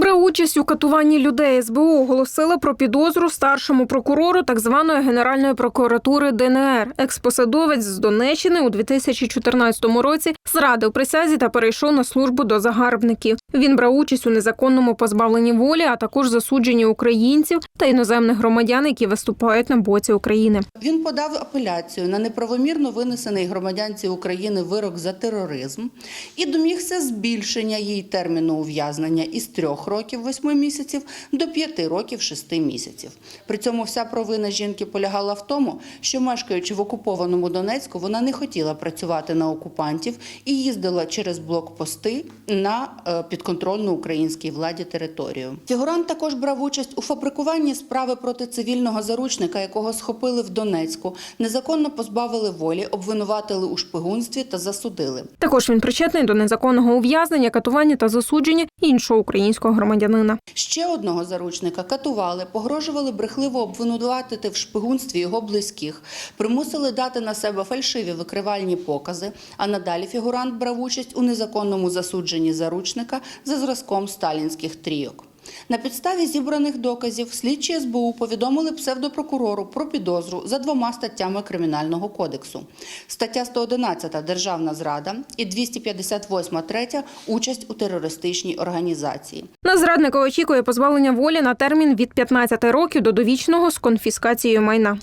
Брав участь у катуванні людей. СБУ оголосила про підозру старшому прокурору так званої Генеральної прокуратури ДНР. Експосадовець з Донеччини у 2014 році зрадив присязі та перейшов на службу до загарбників. Він брав участь у незаконному позбавленні волі, а також засудженні українців та іноземних громадян, які виступають на боці України. Він подав апеляцію на неправомірно винесений громадянці України вирок за тероризм і домігся збільшення їй терміну ув'язнення із трьох років восьми місяців до п'яти років шести місяців. При цьому вся провина жінки полягала в тому, що мешкаючи в окупованому Донецьку, вона не хотіла працювати на окупантів і їздила через блокпости на е, підконтрольну українській владі територію. Фігурант також брав участь у фабрикуванні справи проти цивільного заручника, якого схопили в Донецьку, незаконно позбавили волі, обвинуватили у шпигунстві та засудили. Також він причетний до незаконного ув'язнення, катування та засудження іншого українського громадянина. Ще одного заручника катували, погрожували брехливо обвинуватити в шпигунстві його близьких, примусили дати на себе фальшиві викривальні покази. А надалі фігурант брав участь у незаконному засудженні заручника за зразком сталінських трійок. На підставі зібраних доказів слідчі СБУ повідомили псевдопрокурору про підозру за двома статтями Кримінального кодексу. Стаття 111 державна зрада і 258 третя участь у терористичній організації. На зрадника очікує позбавлення волі на термін від 15 років до довічного з конфіскацією майна.